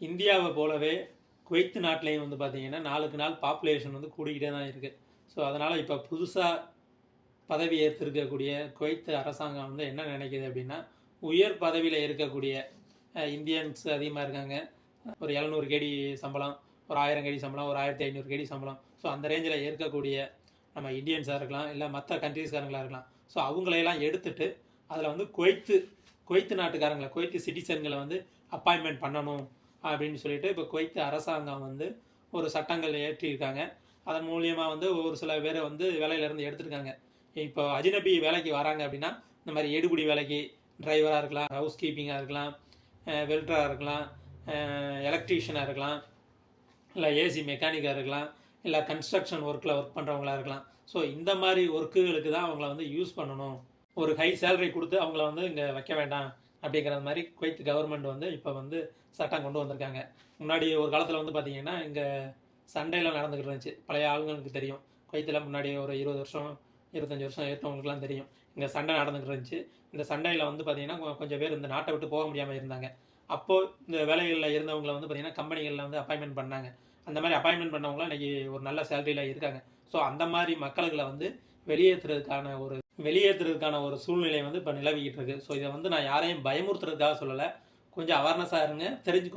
இந்தியாவை போலவே குவைத்து நாட்டிலையும் வந்து பார்த்தீங்கன்னா நாளுக்கு நாள் பாப்புலேஷன் வந்து கூடிக்கிட்டே தான் இருக்குது ஸோ அதனால் இப்போ புதுசாக பதவி ஏற்றிருக்கக்கூடிய குவைத்து அரசாங்கம் வந்து என்ன நினைக்குது அப்படின்னா உயர் பதவியில் இருக்கக்கூடிய இந்தியன்ஸ் அதிகமாக இருக்காங்க. ஒரு எழுநூறு கேடி சம்பளம் ஒரு ஆயிரம் கேடி சம்பளம் ஒரு ஆயிரத்தி ஐநூறு கேடி சம்பளம். ஸோ அந்த ரேஞ்சில் இருக்கக்கூடிய நம்ம இந்தியன்ஸாக இருக்கலாம் இல்லை மற்ற கண்ட்ரீஸ்காரங்களாக இருக்கலாம். ஸோ அவங்களையெல்லாம் எடுத்துட்டு அதில் வந்து குவைத்து குவைத்து நாட்டுக்காரங்களை குவைத்து சிட்டிசன்களை வந்து அப்பாயின்மெண்ட் பண்ணணும். அப்படின்னு சொல்லிட்டு இப்போ குவைத் அரசாங்கம் வந்து ஒரு சட்டங்கள் ஏற்றியிருக்காங்க அதன் மூலியமாக வந்து ஒரு சில பேரை வந்து வேலையிலேருந்து எடுத்திருக்காங்க. இப்போ அஜினபி வேலைக்கு வராங்க அப்படின்னா இந்த மாதிரி எடுபுடி வேலைக்கு டிரைவராக இருக்கலாம் ஹவுஸ் கீப்பிங்காக இருக்கலாம் வெல்டராக இருக்கலாம் எலக்ட்ரீஷியனாக இருக்கலாம் இல்லை ஏசி மெக்கானிக்காக இருக்கலாம் இல்லை கன்ஸ்ட்ரக்ஷன் ஒர்க்கில் ஒர்க் பண்ணுறவங்களா இருக்கலாம். ஸோ இந்த மாதிரி ஒர்க்குகளுக்கு தான் அவங்கள வந்து யூஸ் பண்ணணும். ஒரு ஹை சேலரி கொடுத்து அவங்கள வந்து இங்கே வைக்க வேண்டாம். அப்படிங்கிற மாதிரி குவைத் கவர்மெண்ட் வந்து இப்போ வந்து சட்டம் கொண்டு வந்திருக்காங்க. முன்னாடி ஒரு காலத்தில் வந்து பார்த்தீங்கன்னா இங்கே சண்டையெல்லாம் நடந்துக்கிட்டு இருந்துச்சு. பழைய ஆளுங்களுக்கு தெரியும். குவைத்தில் முன்னாடி ஒரு இருபது வருஷம் இருபத்தஞ்சி வருஷம் ஏற்றவங்களுக்குலாம் தெரியும். இங்கே சண்டை நடந்துக்கிட்டு இருந்துச்சு. இந்த சண்டையில் வந்து பார்த்தீங்கன்னா கொஞ்சம் பேர் இந்த நாட்டை விட்டு போக முடியாமல் இருந்தாங்க. அப்போது இந்த வேலைகளில் இருந்தவங்களை வந்து பார்த்தீங்கன்னா கம்பெனிகளில் வந்து அப்பாயின்மெண்ட் பண்ணாங்க. அந்த மாதிரி அப்பாயின்மெண்ட் பண்ணவங்களாம் இன்றைக்கி ஒரு நல்ல சேலரியில் இருக்காங்க. ஸோ அந்த மாதிரி மக்களுகளை வந்து வெளியேற்றுறதுக்கான ஒரு வெளியேற்றுறதுக்கான ஒரு சூழ்நிலை வந்து இப்போ நிலவிக்கிட்டு இருக்கு. ஸோ இதை வந்து நான் யாரையும் பயமுறுத்துறதுக்காக சொல்லலை. கொஞ்சம் அவேர்னஸாக இருங்க. தெரிஞ்சுக்கோங்க.